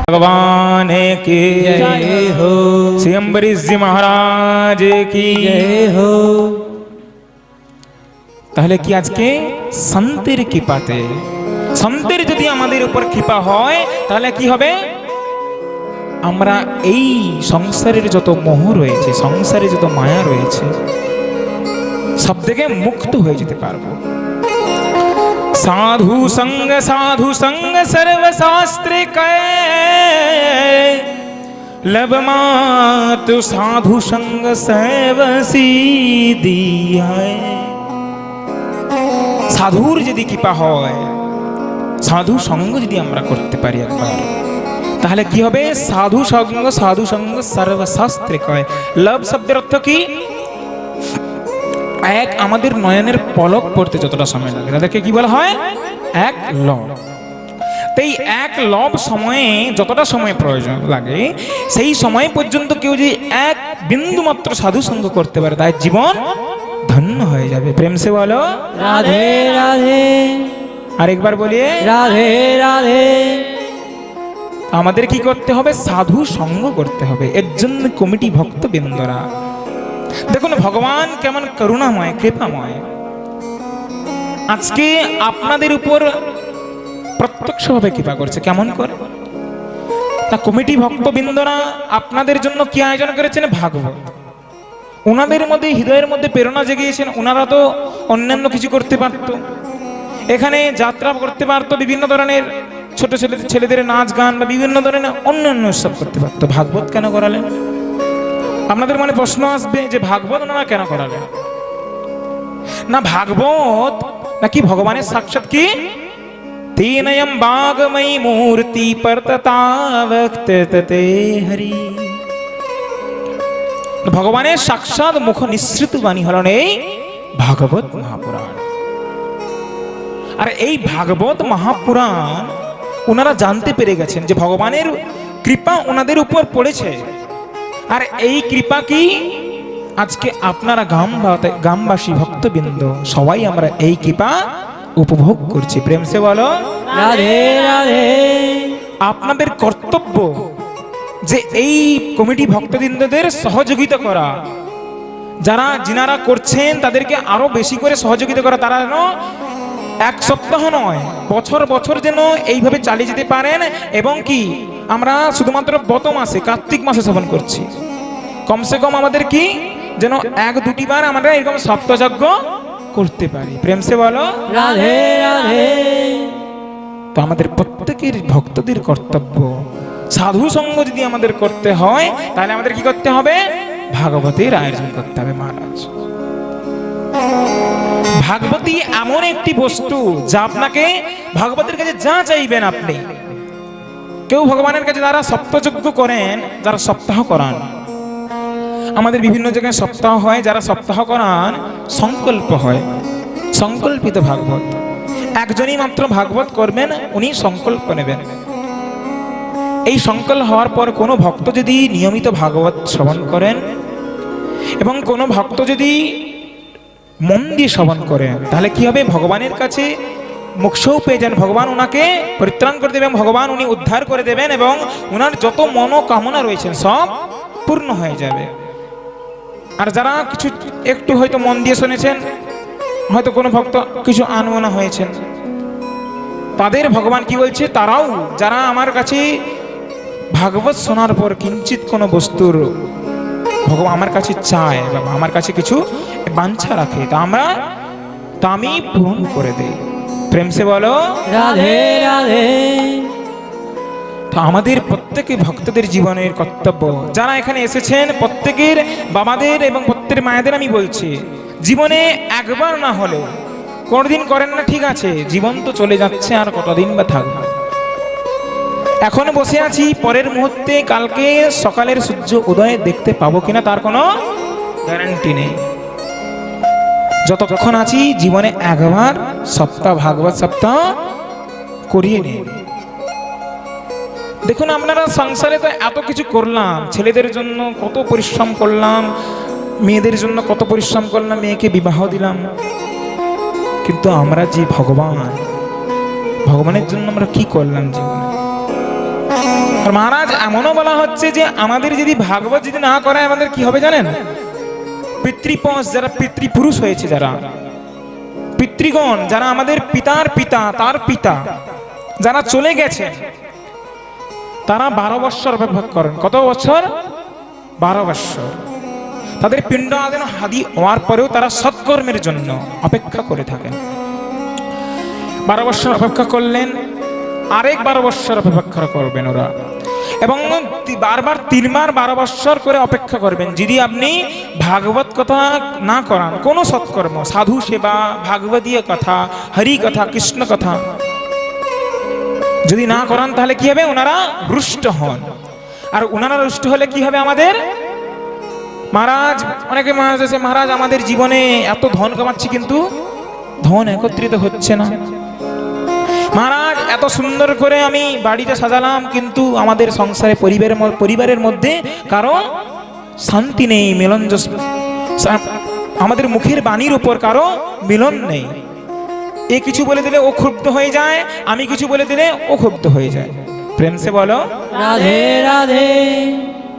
भगवान की जय हो श्री अम्बरीश जी महाराज की जय हो তাহলে কি আজকে শান্তির কৃপাতে শান্তির যদি আমাদের উপর কৃপা হয় তাহলে কি হবে আমরা এই সংসারের যত মোহ রয়েছে সংসারে যত মায়া রয়েছে সব থেকে মুক্ত হয়ে যেতে পারবো সাধু সঙ্গ সাধু সঙ্গ সর্বশাস্ত্রে लब मात साधु संग सैव सीधी है সাধুর যদি কৃপা হয় সাধু সঙ্গ যদি আমরা করতে পারি একবার তাহলে কি হবে সাধু সঙ্গ সাধু সঙ্গ সর্বশাস্ত্রে কয় লব শব্দের অর্থ কি এক আমাদের নয়নের পলক পড়তে যতটা সময় লাগে তাদেরকে কি বলা হয়? এক ল তাই এক লব সময়ে যতটা সময় প্রয়োজন লাগে সেই সময় পর্যন্ত কেউ যদি এক বিন্দু মাত্র সাধু সঙ্গ করতে পারে তাই জীবন ধন্য হয়ে যাবে। প্রেম সে বলো রাধে রাধে। আরেকবার বলি রাধে রাধে। আমাদের কি করতে হবে? সাধু সঙ্গ করতে হবে। এর জন্য কমিটি ভক্ত বিন্দরা দেখুন, ভগবান কেমন করুণাময়, কৃপাময়। আজকে আপনাদের উপর প্রত্যক্ষভাবে কৃপা করছে, কেমন করে? তা কমিটি ভক্তবৃন্দরা আপনাদের জন্য কি আয়োজন করেছেন? ভাগবত। ওনাদের মধ্যে, হৃদয়ের মধ্যে প্রেরণা জেগিয়েছেন ওনারা তো অন্যান্য কিছু করতে পারত। এখানে যাত্রা করতে পারতো, বিভিন্ন ধরনের ছোট ছেলে ছেলেদের নাচ গান বা বিভিন্ন ধরনের অন্যান্য উৎসব করতে পারতো। ভাগবত কেন করালেন? আপনাদের মনে প্রশ্ন আসবে যে ভাগবত ওনারা কেন করালেন? না ভাগবত নাকি ভগবানের সাক্ষাৎ কি? তেনয়ম বাগময়ী মূর্তি পর্ততাবক্ততে হরি। ভগবানের সাক্ষাৎ মুখ নিঃসৃত বাণী হলেন এই ভাগবত মহাপুরাণ। আর এই ভাগবত মহাপুরাণ ওনারা জানতে পেরে গেছেন যে ভগবানের কৃপা ওনাদের উপর পড়েছে। আর এই কৃপা কি? আজকে আপনারা গ্রাম গ্রামবাসী ভক্তবৃন্দ সবাই আমরা এই কৃপা উপভোগ করছি। প্রেম সে বলো আপনাদের কর্তব্য যে এই কমিটি ভক্তবৃন্দদের সহযোগিতা করা। যারা যিনারা করছেন তাদেরকে আরও বেশি করে সহযোগিতা করা। তারা এক সপ্তাহ নয় বছর বছর যেন এইভাবে চালিয়ে যেতে পারেন এবং কি আমরা শুধুমাত্র গত মাসে কার্তিক মাসে শ্রবণ করছি। কমসে কম আমাদের কি যেন এক দুটি বার আমরা এরকম সপ্তযজ্ঞ করতে পারি। প্রেমসে বলো তো আমাদের প্রত্যেকের ভক্তদের কর্তব্য। সাধু সঙ্গ যদি আমাদের করতে হয় তাহলে আমাদের কি করতে হবে? ভাগবতের আয়োজন করতে হবে মহারাজ। ভাগবতী এমন একটি বস্তু যা আপনাকে ভাগবতের কাছে যা চাইবেন আপনি। কেউ ভগবানের কাছে যারা সপ্তযজ্ঞ করেন, যারা সপ্তাহ করান। আমাদের বিভিন্ন জায়গায় সপ্তাহ হয়, যারা সপ্তাহ করান, সংকল্প হয়। সংকল্পিত ভাগবত। একজনই মাত্র ভাগবত করবেন, উনি সংকল্প নেবেন। এই সংকল্প হওয়ার পর কোনো ভক্ত যদি নিয়মিত ভাগবত শ্রবণ করেন, এবং কোনো ভক্ত যদি মন দিয়ে শ্রবণ করেন তাহলে কি হবে? ভগবানের কাছে মুখসৌ পেয়ে যান। ভগবান ওনাকে পরিত্রাণ করে দেবেন। ভগবান উনি উদ্ধার করে দেবেন এবং ওনার যত মনোকামনা রয়েছেন সব পূর্ণ হয়ে যাবে। আর যারা কিছু একটু হয়তো মন দিয়ে শুনেছেন, হয়তো কোনো ভক্ত কিছু আনমনা হয়েছেন, তাদের ভগবান কি বলছে? তারাও, যারা আমার কাছে ভাগবত শোনার পর কিঞ্চিত কোনো বস্তুর ভগবান আমার কাছে চায় বা আমার কাছে কিছু বাঞ্ছা রাখে তা আমরা তা আমি পূরণ করে দেই। প্রেম সে বলো রাধে রাধে। তা আমাদের প্রত্যেকে ভক্তদের জীবনের কর্তব্য। যারা এখানে এসেছেন প্রত্যেকের বাবাদের এবং প্রত্যেকের মায়েদের আমি বলছি জীবনে একবার না হলেও কোনোদিন করেন না ঠিক আছে জীবন তো চলে যাচ্ছে আর কতদিন বা থাকবে। এখন বসে আছি, পরের মুহূর্তে কালকে সকালের সূর্য উদয় দেখতে পাবো কিনা তার কোনো গ্যারান্টি নেই। যতক্ষণ আছি, জীবনে একবার সপ্তাহ, ভাগবত সপ্তাহ করিয়ে নিন দেখুন, আপনারা সংসারে তো এত কিছু করলাম, ছেলেদের জন্য কত পরিশ্রম করলাম, মেয়েদের জন্য কত পরিশ্রম করলাম, মেয়েকে বিবাহ দিলাম। কিন্তু আমরা যে ভগবান, ভগবানের জন্য আমরা কি করলাম জীবনে? মহারাজ, এমনও বলা হচ্ছে যে আমাদের যদি ভাগবত যদি না করায় আমাদের কি হবে জানেন? পিতৃপঞ্চ যারা পিতৃপুরুষ হয়েছে যারা, পিতৃগণ যারা আমাদের পিতার পিতা, তার পিতা, যারা চলে গেছে, তারা বারো বৎসর অপেক্ষা করেন। কত বছর বারো বৎসর। তাদের পিণ্ড আদান হাদি হওয়ার পরেও তারা সৎকর্মের জন্য অপেক্ষা করে থাকেন। বারো বৎসর অপেক্ষা করলেন, আরেক বারো বৎসর অপেক্ষা করবেন ওরা। এবং বারবার তিনবার বারো বৎসর করে অপেক্ষা করবেন। যদি আপনি ভাগবত কথা না করান, কোনো সৎকর্ম, সাধু সেবা, ভাগবতীয় কথা, হরি কথা, কৃষ্ণ কথা, যদি না করান, তাহলে কি হবে? ওনারা রুষ্ট হন। আর ওনারা রুষ্ট হলে কি হবে আমাদের? মহারাজ, অনেকে মহারাজ আছে মহারাজ, আমাদের জীবনে এত ধন কামাচ্ছি কিন্তু ধন একত্রিত হচ্ছে না। মহারাজ এত সুন্দর করে আমি বাড়িটা সাজালাম কিন্তু আমাদের সংসারে পরিবারের পরিবারের মধ্যে কারও শান্তি নেই মিলন আমাদের মুখের বাণীর উপর কারও মিলন নেই। এ কিছু বলে দিলে ও ক্ষুব্ধ হয়ে যায় আমি কিছু বলে দিলে ও ক্ষুব্ধ হয়ে যায়। প্রেম সে বলো রাধে রাধে।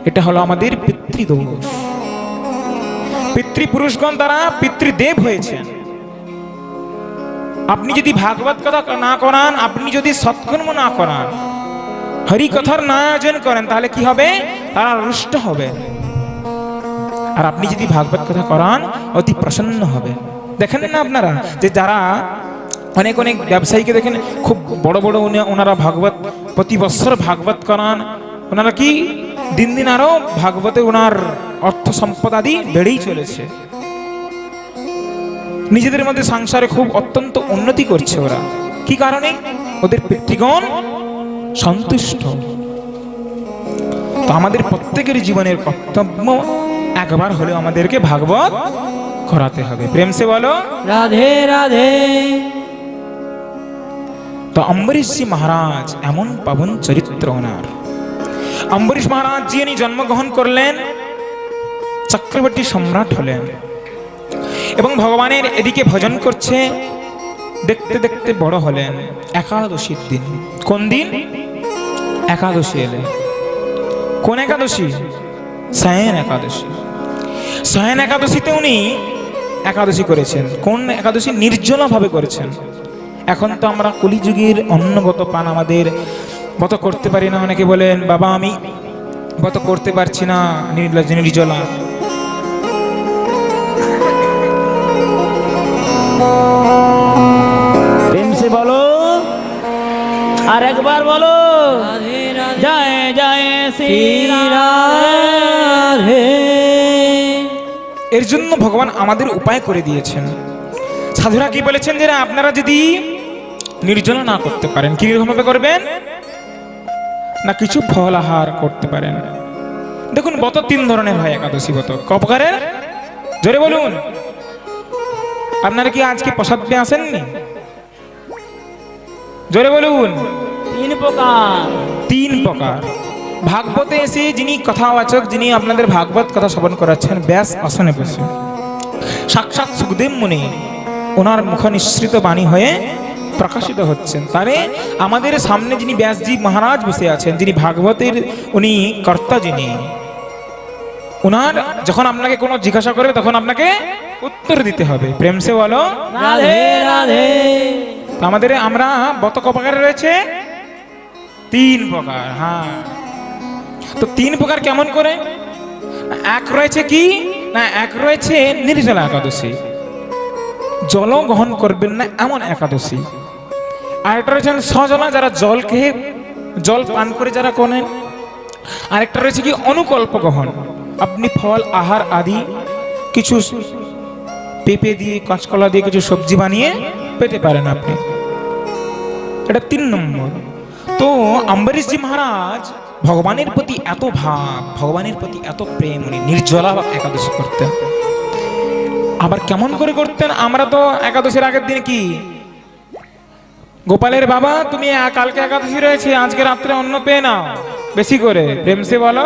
এটা হলো আমাদের পিতৃদোষ। পিতৃপুরুষগণ দ্বারা পিতৃদেব হয়েছেন। আপনি যদি ভাগবত কথা না করান, আপনি যদি সৎকর্ম না করান হরি কথার না আয়োজন করেন, তাহলে কি হবে? তারা রুষ্ট হবে। আর আপনি যদি ভাগবত কথা করান, অতি প্রসন্ন হবে। দেখেন না আপনারা, যে যারা অনেক অনেক ব্যবসায়ীকে দেখেন, খুব বড় বড় ওনারা ভাগবত, প্রতি বছর ভাগবত করান। ওনারা কি? দিন দিন আরও ভাগবতে ওনার অর্থ সম্পদ আদি বেড়েই চলেছে। নিজেদের মধ্যে সংসারে খুব অত্যন্ত উন্নতি করছে ওরা। কি কারণে? ওদের পিতৃগণ সন্তুষ্ট। তো আমাদের প্রত্যেকের জীবনের কর্তব্য একবার হলেও আমাদেরকে ভাগবত করাতে হবে। প্রেম সে বলো রাধে রাধে। তো অম্বরীশজি মহারাজ এমন পাবন চরিত্র ওনার। অম্বরীশ মহারাজ যিনি জন্মগ্রহণ করলেন চক্রবর্তী সম্রাট হলেন। এবং ভগবানের এদিকে ভজন করছে। দেখতে দেখতে বড় হলেন। একাদশীর দিন। কোন দিন? একাদশী এলেন কোন একাদশী? সায়ন একাদশী। সায়ন একাদশীতে উনি একাদশী করেছেন। কোন একাদশী? নির্জলাভাবে করেছেন। এখন তো আমরা কলিযুগের অন্নগত পান আমাদের গত করতে পারি না। অনেকে বলেন, বাবা, আমি গত করতে পারছি না। নির্জলা। বলো, আর একবার বলো, জয় জয় রাধে। এর জন্য ভগবান আমাদের উপায় করে দিয়েছেন। সাধুরা কি বলেছেন যে আপনারা যদি নির্জলা না করতে পারেন কিরকমভাবে করবেন? না, কিছু ফল আহার করতে পারেন। দেখুন বত তিন ধরনের হয়, একাদশী বত কপকারের জোরে বলুন। আপনারা কি আজকে প্রসাদ পেয়ে আসেননি? জোরে বলুন। তিন প্রকার। তিন প্রকার। ভাগবতে এসে যিনি কথাবাচক যিনি আপনাদের ভাগবত কথা শ্রবণ করাচ্ছেন ব্যাস আসনে বসে। সাক্ষাৎ সুখদেব মুনি ওনার মুখ নিঃসৃত বাণী হয়ে প্রকাশিত হচ্ছেন। তারে আমাদের সামনে যিনি ব্যাসজি মহারাজ বসে আছেন যিনি ভাগবতের উনি কর্তা যিনি ওনার যখন আপনাকে কোনো জিজ্ঞাসা করবে তখন আপনাকে উত্তর দিতে হবে। প্রেম সে বলো আমাদের আমরা বত ক প্রকার রয়েছে তিন প্রকার হ্যাঁ। তো তিন প্রকার কেমন করে? এক রয়েছে কি? না এক রয়েছে নির্জলা একাদশী। জল গ্রহণ করবেন না এমন একাদশী। আর একটা রয়েছেন সজলা যারা জল খেয়ে জল পান করে যারা করেন। আরেকটা রয়েছে কি অনুকল্প গ্রহণ। আপনি ফল, আহার আদি কিছু পেঁপে দিয়ে, কাঁচকলা দিয়ে কিছু সবজি বানিয়ে পেতে পারেন আপনি। এটা তিন নম্বর। তো অম্বরীশজি মহারাজ ভগবানের প্রতি এত ভাব, ভগবানের প্রতি এত প্রেম, উনি নির্জলা একাদশী করতেন। আবার কেমন করে করতেন? আমরা তো একাদশীর আগের দিন কি? গোপালের বাবা, তুমি কালকে একাদশী রয়েছে, আজকে রাত্রে অন্ন পেয়ে নাও। বেশি করে। প্রেমসে বলো?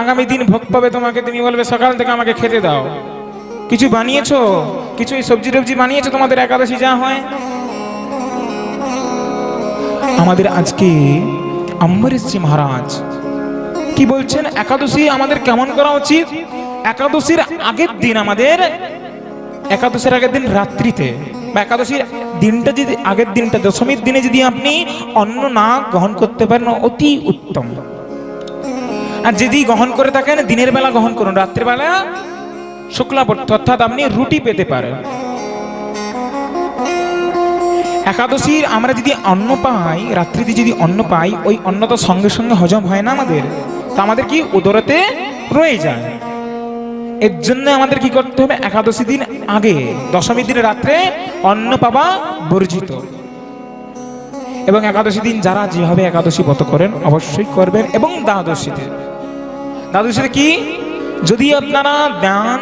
আগামী দিন ভোগ পাবে তোমাকে তুমি বলবে সকাল থেকে আমাকে খেতে দাও। কিছু বানিয়েছো? কিছু সবজি টবজি বানিয়েছো তোমাদের একাদশী যা হয়? আমাদের আজকে অম্বরীশজি মহারাজ কি বলছেন? একাদশী আমাদের কেমন করা উচিত? একাদশীর আগের দিন আমাদের একাদশীর আগের দিন রাত্রিতে বা একাদশীর দিনটা যদি, আগের দিনটা, দশমীর দিনে যদি আপনি অন্ন না গ্রহণ করতে পারেন, অতি উত্তম। আর যদি গ্রহণ করে থাকেন, দিনের বেলা গ্রহণ করুন রাত্রিবেলা শুক্লাপট্ট অর্থাৎ আপনি রুটি পেতে পারেন। একাদশীর আমরা যদি অন্ন পাই, রাত্রিতে যদি অন্ন পাই, ওই অন্ন তো সঙ্গে সঙ্গে হজম হয় না আমাদের। তা আমাদের কি উদরতে রয়ে যায়। এর জন্য আমাদের কি করতে হবে? একাদশী দিন আগে, দশমী দিন রাত্রে অন্ন পাওয়া বর্জিত। এবং একাদশী দিন যারা যেভাবে একাদশী ব্রত করেন, অবশ্যই করবেন। এবং দ্বাদশীতে দ্বাদশীতে কি? যদি আপনারা দান,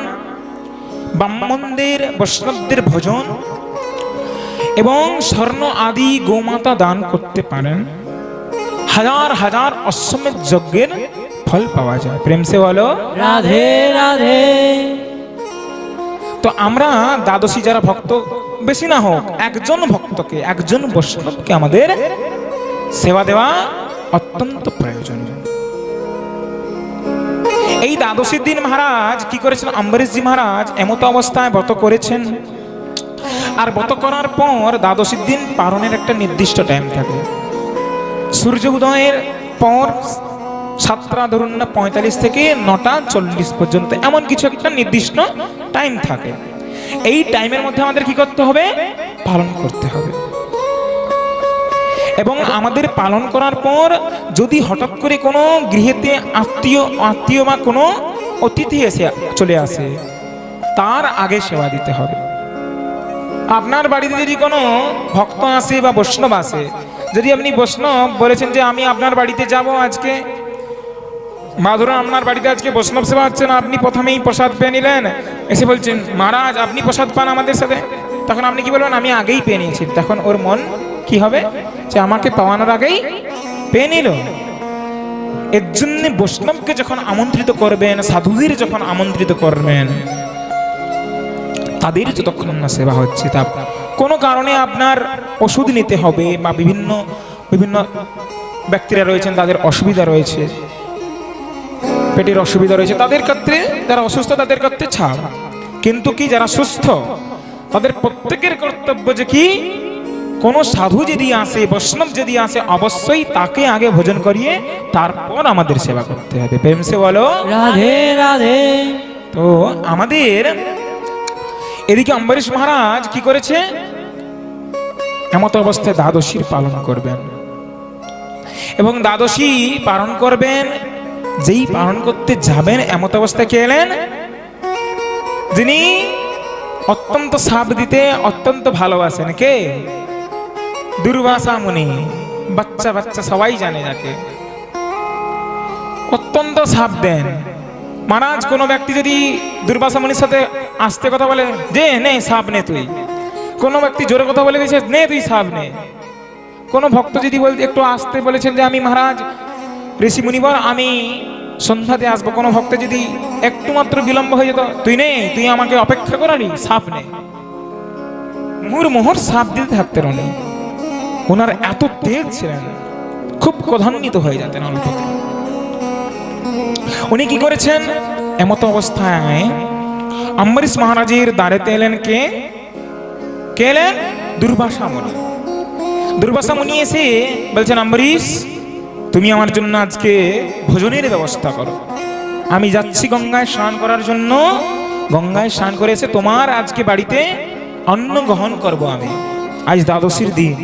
ব্রাহ্মণদের, বৈষ্ণবদের ভোজন এবং স্বর্ণ আদি গোমাতা দান করতে পারেন, হাজার হাজার অশ্বমেধ যজ্ঞের ফল পাওয়া যায়। প্রেম সে বলো রাধে রাধে। তো আমরা দ্বাদশী যারা ভক্ত বেশি না হোক একজন ভক্তকে একজন বৈষ্ণবকে আমাদের সেবা দেওয়া অত্যন্ত প্রয়োজনীয় এই দ্বাদশীর দিন মহারাজ কি করেছেন? অম্বরীশজি মহারাজ এমত অবস্থায় ব্রত করেছেন। আর ব্রত করার পর দ্বাদশীর দিন পালনের একটা নির্দিষ্ট টাইম থাকে। সূর্য উদয়ের পর সাতটা ধরুন না পঁয়তাল্লিশ থেকে নটা চল্লিশ পর্যন্ত, এমন কিছু একটা নির্দিষ্ট টাইম থাকে। এই টাইমের মধ্যে আমাদের কি করতে হবে? পালন করতে হবে। এবং আমাদের পালন করার পর যদি হঠাৎ করে কোনো গৃহেতে আত্মীয় আত্মীয় বা কোনো অতিথি এসে চলে আসে, তার আগে সেবা দিতে হবে। আপনার বাড়িতে যদি কোনো ভক্ত আসে বা বৈষ্ণব আসে, যদি আপনি বৈষ্ণব বলেছেন যে আমি আপনার বাড়িতে যাব আজকে মা ধরুন আপনার বাড়িতে আজকে বৈষ্ণব সেবা হচ্ছে না, আপনি প্রথমেই প্রসাদ পেয়ে নিলেন। এসে বলছেন, মহারাজ, আপনি প্রসাদ পান আমাদের সাথে? তখন আপনি কি বলবেন, আমি আগেই পেয়ে নিয়েছি। তখন ওর মন কি হবে? যে আমাকে পাওয়ানোর আগেই পেয়ে নিল। এর জন্য বৈষ্ণবকে যখন আমন্ত্রিত করবেন, সাধুদের যখন আমন্ত্রিত করবেন, তাদের যতক্ষণ না সেবা হচ্ছে, তা কোনো কারণে আপনার ওষুধ নিতে হবে বা বিভিন্ন বিভিন্ন ব্যক্তিরা রয়েছেন, তাদের অসুবিধা রয়েছে পেটের অসুবিধা রয়েছে তাদের ক্ষেত্রে যারা অসুস্থ তাদের ক্ষেত্রে ছাড়। কিন্তু কি যারা সুস্থ তাদের প্রত্যেকের কর্তব্য যে কি? কোনো সাধু যদি আসে বৈষ্ণব যদি আসে অবশ্যই তাকে আগে ভোজন করিয়ে তারপর আমাদের সেবা করতে হবে। প্রেম সে বলো। রাধে রাধে। তো আমাদের এদিকে অম্বরীশ মহারাজ কি করেছে? এমত অবস্থায় দ্বাদশীর পালন করবেন। এবং দ্বাদশী পালন করবেন যেই পালন করতে যাবেন, এমত অবস্থায় কে এলেন? যিনি অত্যন্ত সাপ দিতে, অত্যন্ত ভালোবাসেন, কে? দুর্বাসা মুনি বাচ্চা বাচ্চা সবাই জানে যাকে। অত্যন্ত সাপ দেন। মহারাজ, কোনো ব্যক্তি যদি দুর্বাসা মুনির সাথে আসতে কথা বলে, যে, নে সাপ নে তুই। কোনো ব্যক্তি জোরে কথা বলে দিয়েছে নে, তুই সাপ নে। কোনো ভক্ত যদি বলতে একটু আসতে বলেছেন যে, আমি মহারাজ ঋষি মুনিবর আমি সন্ধ্যাতে আসব। কোনো ভক্ত যদি একটু মাত্র বিলম্ব হয়ে যেত, তুই নে, তুই আমাকে অপেক্ষা করালি, সাপ নে। মুর মোহর সাপ দিতে থাকতেন উনি। ওনার এত তেজ ছিলেন, খুব ক্রধান্বিত হয়ে যেতেন অল্পতে। উনি কি করেছেন? এমত অবস্থায় অম্বরীশ মহারাজের দাঁড়েতে এলেন কে? কে এলেন? দুর্বাসা মুনি। দুর্বাসা মুনি এসে বলছেন, অম্বরীশ তুমি আমার জন্য আজকে ভোজনের ব্যবস্থা করো। আমি যাচ্ছি গঙ্গায় স্নান করার জন্য। গঙ্গায় স্নান করে এসে তোমার আজকে বাড়িতে অন্ন গ্রহণ করব আমি। আজ দ্বাদশীর দিন।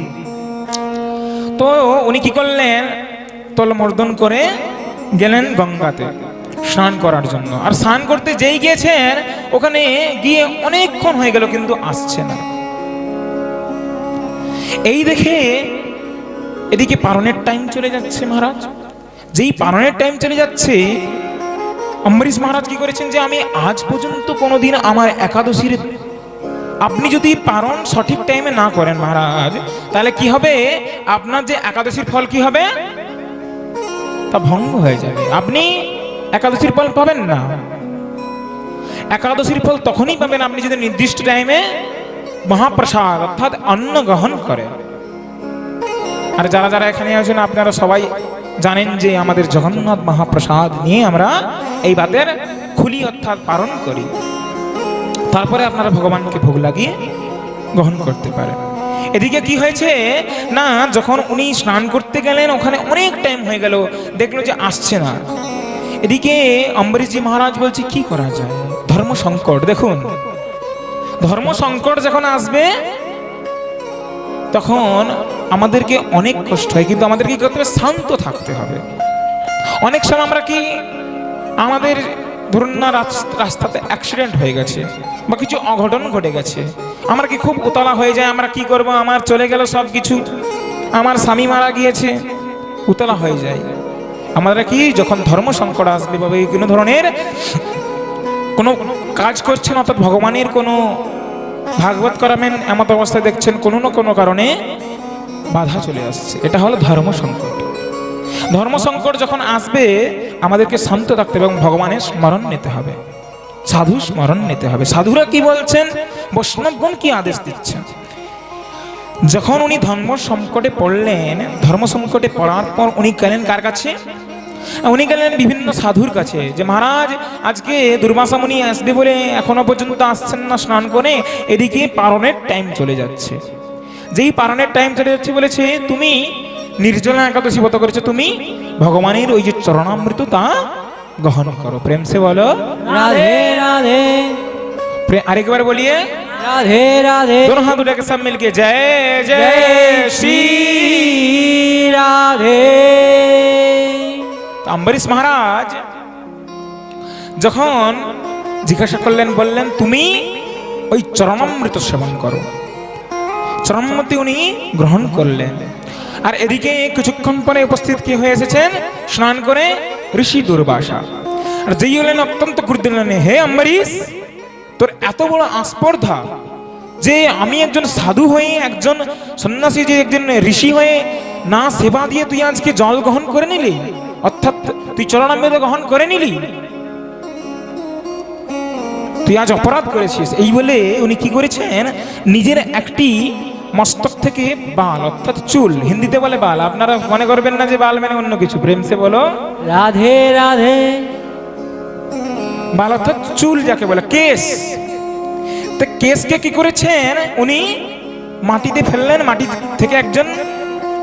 তো উনি কি করলেন? তলমর্দন করে গেলেন গঙ্গাতে স্নান করার জন্য। আর স্নান করতে যেই গিয়েছেন, ওখানে গিয়ে অনেকক্ষণ হয়ে গেল কিন্তু আসছে না। এই দেখে এদিকে পালনের টাইম চলে যাচ্ছে মহারাজ। যেই পালনের টাইম চলে যাচ্ছে, অম্বরীশ মহারাজ কি করেছেন যে, আমি আজ পর্যন্ত কোনোদিন আমার একাদশীর আপনি যদি পালন সঠিক টাইমে না করেন মহারাজ, তাহলে কি হবে? আপনার যে একাদশীর ফল কি হবে? তা ভঙ্গ হয়ে যাবে। আপনি একাদশীর ফল পাবেন না। একাদশীর ফল তখনই পাবেন আপনি যদি নির্দিষ্ট টাইমে মহাপ্রসাদ অর্থাৎ অন্ন গ্রহণ করেন। আর যারা যারা এখানে আছেন, আপনারা সবাই জানেন যে আমাদের জগন্নাথ মহাপ্রসাদ নিয়ে আমরা এই বাদের খুলি অর্থাৎ পালন করি। তারপরে আপনারা ভগবানকে ভোগ লাগিয়ে গ্রহণ করতে পারেন। এদিকে কি হয়েছে? না, যখন উনি স্নান করতে গেলেন, ওখানে অনেক টাইম হয়ে গেল, দেখল যে আসছে না। এদিকে অম্বরীশজি মহারাজ বলছে, কি করা যায়? ধর্ম সংকট দেখুন। ধর্ম সংকট যখন আসবে তখন আমাদেরকে অনেক কষ্ট হয়, কিন্তু আমাদেরকে কি করতে হবে? শান্ত থাকতে হবে। অনেক সময় আমরা কি আমাদের ধরুন না রাস্তাতে অ্যাক্সিডেন্ট হয়ে গেছে বা কিছু অঘটন ঘটে গেছে, আমরা কি খুব উতলা হয়ে যায় আমরা কি করব? আমার চলে গেল সব কিছু আমার স্বামী মারা গিয়েছে, উতলা হয়ে যায় আমরা কি যখন ধর্ম সংকট আসবে বা কোনো ধরনের কোনো কাজ করছেন অর্থাৎ ভগবানের কোনো ভাগবত করামেন এমত অবস্থায় দেখছেন, কোনো না কোনো কারণে বাধা চলে আসছে। এটা হলো ধর্ম সংকট। ধর্ম সংকট যখন আসবে, আমাদেরকে শান্ত থাকতে হবে এবং ভগবানের স্মরণ নিতে হবে। সাধু স্মরণ নিতে হবে। সাধুরা কি বলছেন? বৈষ্ণবগণ কি আদেশ দিচ্ছেন? যখন উনি ধর্ম সংকটে পড়লেন, ধর্ম সংকটে পড়ার পর উনি গেলেন কার কাছে? উনি গেলেন বিভিন্ন সাধুর কাছে যে মহারাজ আজকে দুর্বাসামণি আসবে বলে এখনও পর্যন্ত আসছেন না স্নান করে এদিকে পারণের টাইম চলে যাচ্ছে। যেই পারণের টাইম চলে যাচ্ছে বলেছে তুমি নির্জলা একাদশী ব্রত করেছ তুমি ভগবানের ওই যে চরণামৃত তা গ্রহণ করো। প্রেম সে বলো রাধে রাধে। আরেকবার বলিয়ে রাধে রাধে। দোনো হাত দুটাকে সব মিলকে জয় জয় শ্রী রাধে। অম্বরীশ মহারাজ যখন জিজ্ঞাসা করলেন, বললেন, তুমি ওই চরণামৃত সেবন করো। চরণামৃত উনি গ্রহণ করলেন। আর এদিকে কিছুক্ষণ পরে উপস্থিত কি হয়ে এসেছেন? স্নান করে ঋষি দুর্বাসা। আর যেই হলেন অত্যন্ত গুরুত্ব দিলেন হে অম্বরীশ, তোর এত বড় আস্পর্ধা যে আমি একজন সাধু হয়ে, একজন সন্ন্যাসী যে একজন ঋষি হয়ে, না সেবা দিয়ে তুই আজকে জল গ্রহণ করে নিলি? অর্থাৎ তুই চরণ চরণামৃত গ্রহণ করে নিলি। তুই আজ অপরাধ করেছিস। এই বলে উনি কি করেছেন? নিজের একটি মস্তক থেকে বাল অর্থাৎ চুল হিন্দিতে বলে বাল। আপনারা মনে করবেন না যে বাল মানে অন্য কিছু। প্রেমসে বলো। রাধে রাধে। বাল অর্থাৎ চুল যাকে বলে কেস তো কেসকে কি করেছেন? উনি মাটিতে ফেললেন। মাটি থেকে একজন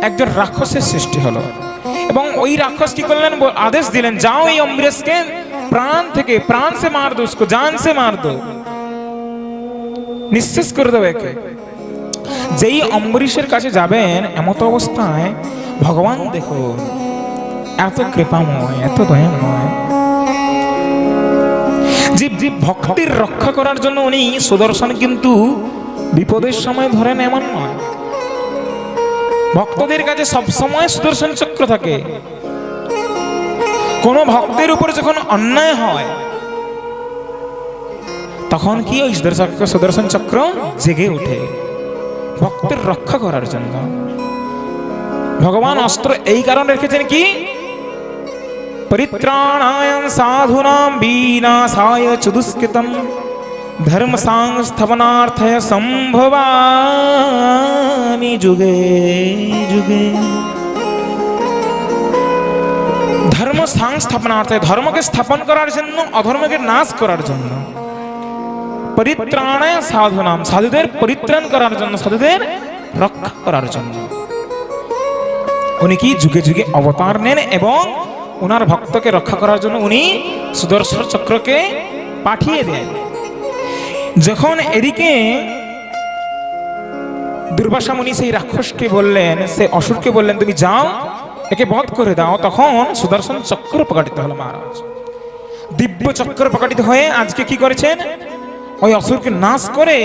একজন রাক্ষসের সৃষ্টি হলো। এবং ওই রাক্ষস কি করলেন? আদেশ দিলেন, যাও এই অমরেশকে প্রাণ থেকে, প্রাণ সে মার দো, উসকো জান সে মার দো। নিঃশেষ করে দেবে একে। যেই অম্বরীশের কাছে যাবেন, এমত অবস্থায় ভগবান দেখো এত কৃপাময়, এত দয়াময়। জীব জীব ভক্তির রক্ষা করার জন্য উনি সুদর্শন কিন্তু বিপদের সময় ধরেন এমন নয়। ভক্তদের কাছে সবসময় সুদর্শন চক্র থাকে। কোন ভক্তের উপর যখন অন্যায় হয়, তখন কি ওই সুদর্শন চক্র জেগে ওঠে? ভক্তের রক্ষা করার জন্য। ভগবান অস্ত্র এই কারণে রেখেছেন কি? পরিত্রাণায় সাধুনাম বিনাশায় চুদুষ্কৃতম दुष्कृतं धर्मसांस्थपनार्थय सम्भवामि जुगे जुगे ধর্ম সংস্থাপনার্থে ধর্মকে স্থাপন করার জন্য অধর্মকে নাশ করার জন্য পরিত্রাণায় সাধুনাম সাধুদের পরিত্রাণ করার জন্য সাধুদের রক্ষা করার জন্য উনি কি যুগে যুগে অবতার নেন এবং ওনার ভক্তকে রক্ষা করার জন্য উনি সুদর্শন চক্রকে পাঠিয়ে দেন যখন এদিকে দুর্বাসা মুনি সেই রাক্ষসকে বললেন, সে অসুরকে বললেন, তুমি যাও, একে বধ করে দাও। তখন সুদর্শন চক্র প্রকাটিত হলো মহারাজ। দিব্য চক্র প্রকাটিত হয়ে আজকে কি করেছেন? ওই অসুরকে নাশ করে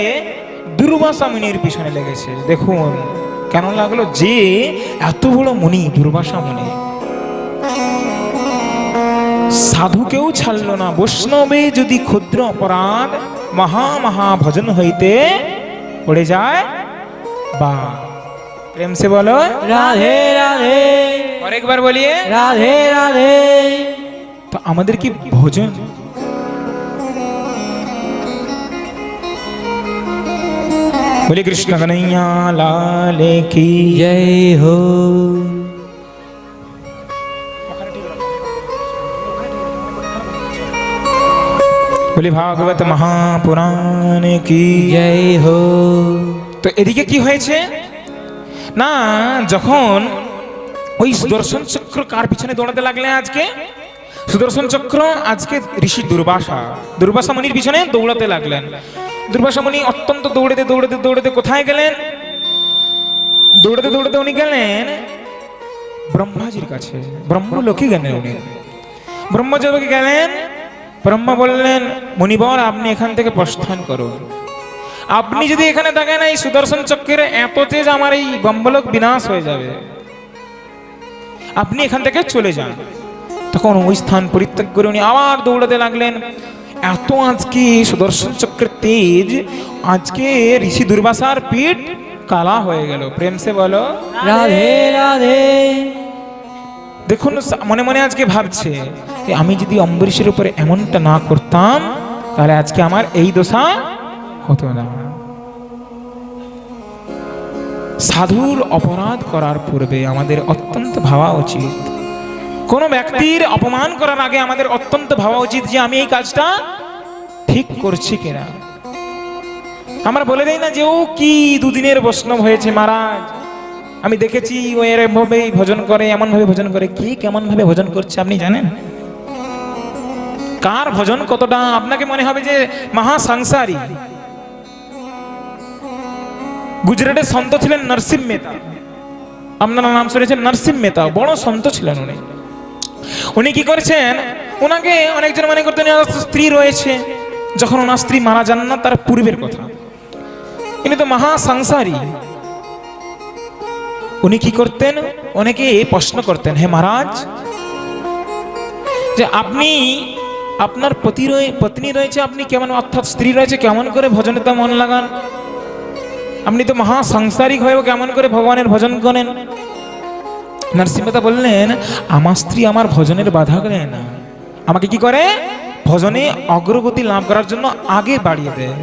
দুর্বাসা মুনির পিছনে লেগেছে। দেখুন কেন লাগল যে এত বড় মুনি দুর্বাসা মুনি সাধুকেও ছাড়লো না, বৈষ্ণবে যদি ক্ষুদ্র অপরাধ মহা মহা ভজন হইতে পড়ে যায় বা প্রেম সে বলো राधे राधे আরেকবার বলিয়ে राधे राधे তো আমাদের কি ভোজন বলি কৃষ্ণ কনৈয়া লাল কি जय हो বলি ভাগবত মহাপুরাণ কি? জয় হো। তো এদিকে কি হয়েছে? না যখন ওই সুদর্শন চক্র কার পিছনে দৌড়াতে লাগলে আজকে? সুদর্শন চক্র আজকে ঋষি দুর্বাসা দুর্বাসা মুনির পিছনে দৌড়াতে লাগলেন। দুর্বাসা মুনি অত্যন্ত দৌড়াতে দৌড়াতে দৌড়াতে কোথায় গেলেন? দৌড়াতে দৌড়াতে উনি গেলেন ব্রহ্মাজির কাছে ব্রহ্মলোকে গেলেন উনি। ব্রহ্মজলোকে গেলেন ব্রহ্মা বললেন মুনিবর আপনি এখান থেকে প্রস্থান করুন। আপনি যদি এখানে থাকেন এই সুদর্শন চক্রের এত তেজ আমার এই ব্রহ্মলোক বিনাশ হয়ে যাবে। আপনি এখান থেকে চলে যান। তখন ওই স্থান পরিত্যাগ করে উনি আবার দৌড়াতে লাগলেন। এত আজকে সুদর্শন চক্রের তেজ আজকে ঋষি দুর্বাসার পিঠ কালা হয়ে গেল। প্রেম সে বলো রাধে রাধে। দেখুন মনে মনে আজকে ভাবছে আমি যদি অম্বরীশের উপরে এমনটা না করতাম, তাহলে আজকে আমার এই দশা হতো না। সাধুর অপরাধ করার পূর্বে আমাদের অত্যন্ত ভাবা উচিত। কোনো ব্যক্তির অপমান করার আগে আমাদের অত্যন্ত ভাবা উচিত যে আমি এই কাজটা ঠিক করছি কিনা। আমরা বলে দেই না যে, ও কি দুদিনের বৈষ্ণব হয়েছে মহারাজ। আমি দেখেছি, ও এরকম ভোজন করে, এমনভাবে ভোজন করে। কি কেমনভাবে ভোজন করছে আপনি জানেন? কার ভজন কতটা? আপনাকে মনে হবে যে মহা সংসারী গুজরাটের সন্ত ছিলেন নরসিম মেহতা। আপনারা নাম শুনেছেন? নরসিম মেহতা। বড় সন্ত ছিলেন উনি। উনি কি করেছেন? ওনাকে অনেকজন মনে করতেন স্ত্রী রয়েছে। যখন ওনার স্ত্রী মারা যান না, তার পূর্বের কথা। ইনি তো মহা সংসারী উনি কি করতেন? অনেকে প্রশ্ন করতেন, হে মহারাজ, যে আপনি আপনার পতি পত্নী রয়েছে, আপনি কেমন, অর্থাৎ স্ত্রী রয়েছে, কেমন করে ভজনে তা মন লাগান? আপনি তো মহা সাংসারিক হয়েও কেমন করে ভগবানের ভজন করেন? নরসিংহতা বললেন, আমার স্ত্রী আমার ভজনের বাধা করে না। আমাকে কি করে? ভজনে অগ্রগতি লাভ করার জন্য আগে বাড়িয়ে দেয়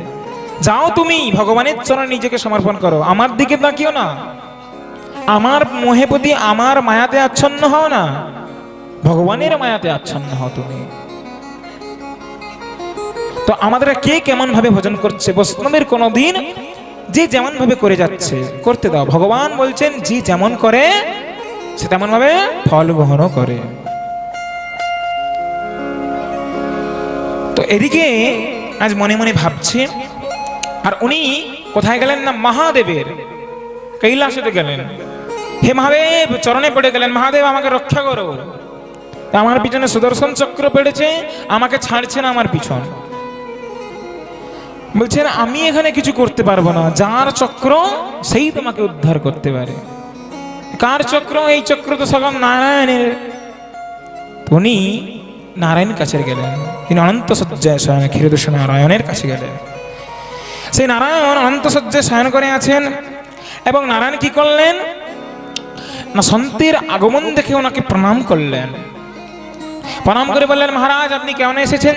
যাও তুমি, ভগবানের চরণে নিজেকে সমর্পণ করো। আমার দিকে তাকিও না। আমার মোহে প্রতি আমার মায়াতে আচ্ছন্ন হও না। ভগবানের মায়াতে আচ্ছন্ন হও তুমি। তো আমাদের কে কেমন ভাবে ভজন করছে? বৈষ্ণবের কোনো দিন যে যেমন ভাবে করে যাচ্ছে, করতে দাও। ভগবান বলছেন যে যেমন করে, সে তেমন ভাবে ফল গ্রহণও করে। তো এদিকে আজ মনে মনে ভাবছে, আর উনি কোথায় গেলেন না? মহাদেবের। কৈলাসেতে গেলেন। হে মহাদেব, চরণে পড়ে গেলেন। মহাদেব, আমাকে রক্ষা করো। আমার পিছনে সুদর্শন চক্র পেড়েছে, আমাকে ছাড়ছে না আমার পিছন। বলছেন আমি এখানে কিছু করতে পারব না। যার চক্র, সেই তোমাকে উদ্ধার করতে পারে। কার চক্র? এই চক্র তো সগম নারায়ণের। উনি নারায়ণ কাছে গেলেন। তিনি অনন্ত সজ্জায় শয়ন ক্ষীরদোষ নারায়ণের কাছে গেলেন। সেই নারায়ণ অনন্ত সজ্জায় শয়ন করে আছেন এবং নারায়ণ কি করলেন? না, সন্তের আগমন দেখে ওনাকে প্রণাম করলেন। প্রণাম করে বললেন, মহারাজ, আপনি কেমন এসেছেন?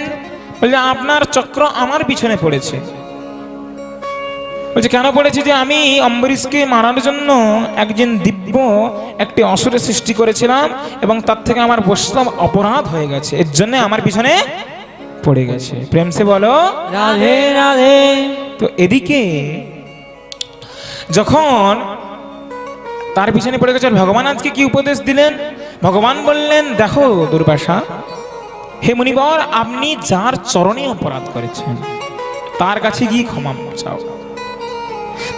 বলছে আপনার চক্র আমার পিছনে পড়েছে। বলছে কেন পড়েছে যে আমি অম্বরীশকে মারার জন্য একজন দিব্য একটি অসুরের সৃষ্টি করেছিলাম এবং তার থেকে আমার বৈষ্ণব অপরাধ হয়ে গেছে। এর জন্য আমার পিছনে পড়ে গেছে। প্রেমসে বলো রাধে রাধে। তো এদিকে যখন তার পিছনে পড়ে গেছে ভগবান আজকে কি উপদেশ দিলেন? ভগবান বললেন দেখো দুর্বাসা হে মুনিবর, আপনি যার চরণে অপরাধ করেছেন, তার কাছে গিয়ে ক্ষমা চাও।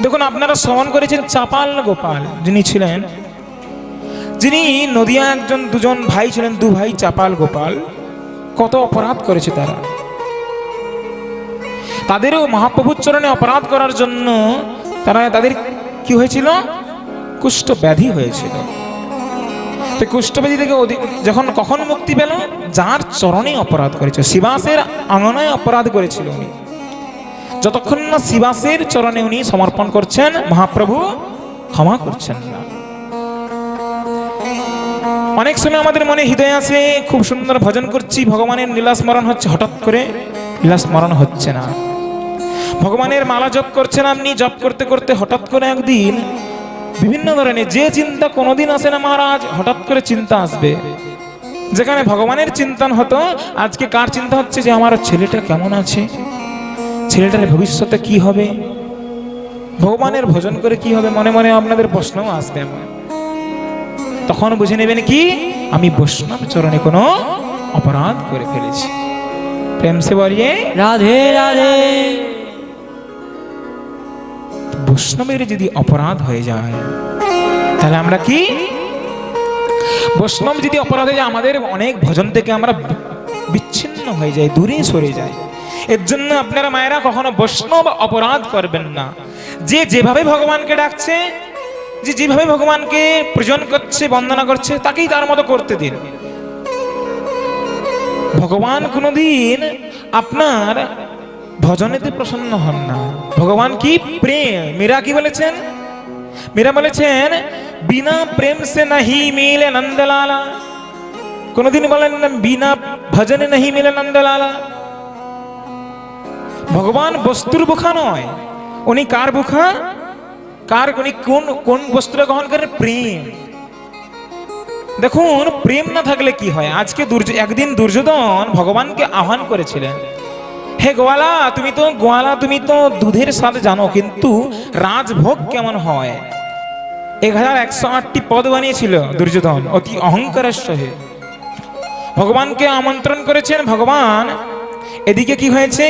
দেখুন, আপনারা শ্রবণ করেছেন চাপাল গোপাল, যিনি ছিলেন, যিনি নদিয়া একজন দুজন ভাই ছিলেন, দু ভাই চাপাল গোপাল, কত অপরাধ করেছে তারা। তাদেরও মহাপ্রভুর চরণে অপরাধ করার জন্য তারা, তাদের কি হয়েছিল? কুষ্ঠ ব্যাধি হয়েছিল। তো কুষ্ঠব্যাধি থেকে যখন কখন মুক্তি পেল? যার চরণে অপরাধ করেছে শিবাসের আঙনায় অপরাধ করেছিল উনি। যতক্ষণ না শিবাসের চরণে উনি সমর্পণ করছেন, মহাপ্রভু ক্ষমা করছেন না। অনেক সময় আমাদের মনে হৃদয় আছে খুব সুন্দর ভজন করছি, ভগবানের লীলা স্মরণ হচ্ছে, হঠাৎ করে লীলা স্মরণ হচ্ছে না। ভগবানের মালা জপ করছেন আপনি, জপ করতে করতে হঠাৎ করে একদিন বিভিন্ন ধরনের, যে চিন্তা কোনোদিন আসে না মহারাজ, হঠাৎ করে চিন্তা আসবে। যেখানে ভগবানের চিন্তন হতো, আজকে কার চিন্তা হচ্ছে যে আমার ছেলেটা কেমন আছে? ছেলেটার ভবিষ্যতে কি হবে? ভগবানের ভজন করে কি হবে? মনে মনে আপনাদের প্রশ্নও আসবে। তখন বুঝে নেবেন কি? আমি বৈষ্ণব চরণে কোনো অপরাধ করে ফেলেছি। প্রেম সে বলিয়ে, রাধে রাধে। বৈষ্ণবের যদি অপরাধ হয়ে যায়, তাহলে আমরা কি? বৈষ্ণব যদি অপরাধ হয়ে যায়, আমাদের অনেক ভজন থেকে আমরা বিচ্ছিন্ন হয়ে যাই, দূরে সরে যাই। এর জন্য আপনারা মায়েরা কখনো বৈষ্ণব অপরাধ করবেন না। যে যেভাবে ভগবানকে ডাকছে, যে যেভাবে ভগবানকে পূজন করছে, বন্দনা করছে, তাকেই তার মতো করতে দিন। ভগবান কোনোদিন আপনার ভজনেতে প্রসন্ন হন না। ভগবান কি প্রেম? মীরা কি বলেছেন? মীরা বলেছেন, বিনা প্রেম সে নাহি মিলে নন্দলালা। কোনদিন বলেন না, বিনা ভজনে নাহি মিলে নন্দলালা। ভগবান বস্তুর বুখা নয়। উনি কার বুখা? কার, উনি কোন কোন বস্তুটা গ্রহণ করেন? প্রেম। দেখুন, প্রেম না থাকলে কি হয়? আজকে একদিন দুর্যোধন ভগবানকে আহ্বান করেছিলেন হে গোয়ালা, তুমি তো গোয়ালা, তুমি তো দুধের স্বাদ জানো, কিন্তু রাজভোগ কেমন হয়? এক হাজার একশো আটটি পদ বানিয়েছিল দুর্যোধন, অতি অহংকারের সহে ভগবানকে আমন্ত্রণ করেছেন ভগবান। এদিকে কি হয়েছে?